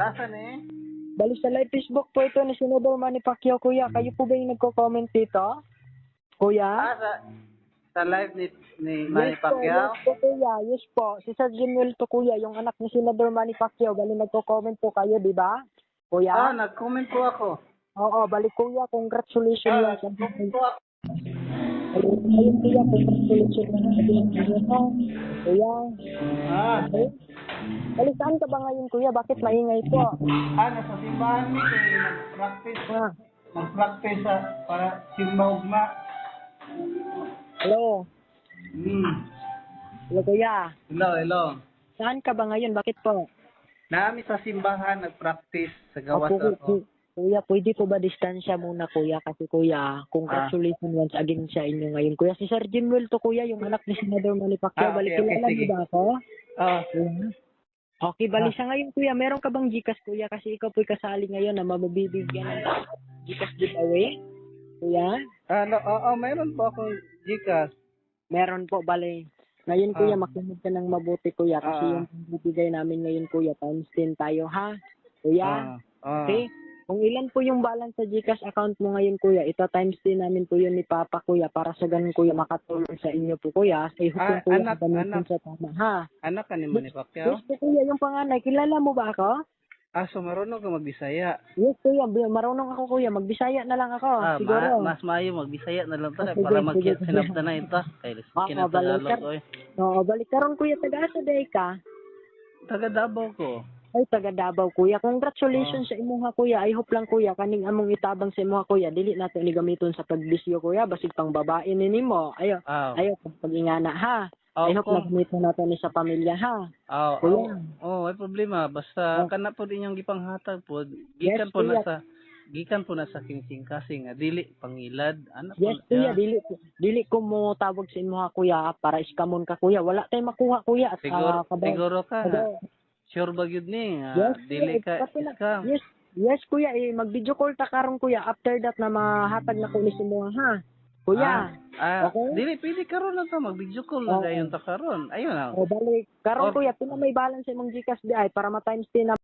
Tasan eh? Bali sa live Facebook po ito ni Senador Manny Pacquiao, kuya. Kayo po ba yung nagko-comment dito? Kuya? Ah, sa, sa live ni, ni Manny Yes po, yes po, kuya. Yes po. Si Sir Jimuel to, kuya. Yung anak ni Senador Manny Pacquiao. Bali nagko-comment po kayo, di ba? Kuya? Ah, nag-comment po ako. Oo, bali kuya. Congratulations Ah, nag-comment po ako. Ayun, kuya. Congratulations mo. Kuya. Ah, Okay? Bali, saan ka ba ngayon, kuya? Bakit maingay po? ah, nasa simbahan ni kay nag-practice. Ah, Nag-practice sa para simba ugma. hello. Hmm. Hello, kuya. Hello, hello. Saan ka ba ngayon? Bakit po? Nami sa simbahan nag-practice sa gawas ako. ku- Kuya, pwede po ba distansya muna, kuya? Kasi kuya, congratulations once again sa inyo ngayon. Kuya, si Sir Jimwell to, kuya, yung anak ni Senador Manny Pacquiao. Ah, okay, okay, kilala sige. mo ba ako? Ah, Kuya. Okay, bali sa ngayon, kuya, meron ka bang Gcash, kuya? Kasi ikaw po'y kasali ngayon na mabibigyan ng Gcash giveaway. Kuya? ano, oo, mayroon po akong Gcash. Meron po, bali. Ngayon, kuya, Ah. makinig ka ng mabuti, kuya. Kasi Ah. yung bibigay namin ngayon, kuya, times 10 tayo, ha? Kuya? Ah, ah. Okay? Kung ilan po yung balance sa GCash account mo ngayon, kuya, ito times din namin po yun ni Papa, kuya, para sa ganun, kuya, makatulong sa inyo po, kuya. Sa ihok Ah, kuya, anak, anak. sa tama, ha? Anak ka ni Manny Pacquiao? Yes po, kuya, yung panganay, kilala mo ba ako? Ah, so marunong ka magbisaya. Yes, kuya, marunong ako, kuya, magbisaya na lang ako, Ah, siguro. ma- mas maayo magbisaya na lang Ah, tayo sige, para sinabta na ito. Kay Ah, kinatagalog balikan. ko eh. Oo, balik karon kuya, taga-asa day ka? Taga Davao ko. Ay, taga Davao, kuya. Congratulations Ah. sa imuha, kuya. I hope lang, kuya, kaning among itabang sa imuha, kuya. Dili nato ni gamiton sa pagbisyo, kuya. Basig pang babae ni nimo. Ayo, Ah, ayo, pag-ingana, ha? I hope ko. na gamiton nato ni sa pamilya, ha? Ah, Kuya. oh, oh, may problema basta Oh. kana po din yung gipanghatag po. Yes, Gikan po kuya. na sa gikan po na sa kinsing kasi nga dili pangilad. Ano Yes, po? kuya, dili, dili ko mo tawag sa imuha, kuya, para iskamon ka, kuya. Wala tayong makuha, kuya. At, Siguro, ah, kabay- siguro ka. kabay- Sure ba yun ni? nga, Yes, dili ka scam. Yes, yes, kuya. Eh, mag-video call ta karon, kuya. After that na mahatag na ko ni sa imuha, ha? Kuya. Ah, ah, Okay. dili pwede karon na ta mag-video call na Oo. dayon ta karon. Ayun na. O balik. Karon Oh. kuya, pina may balance imong Gcash di ay para ma-times 10 na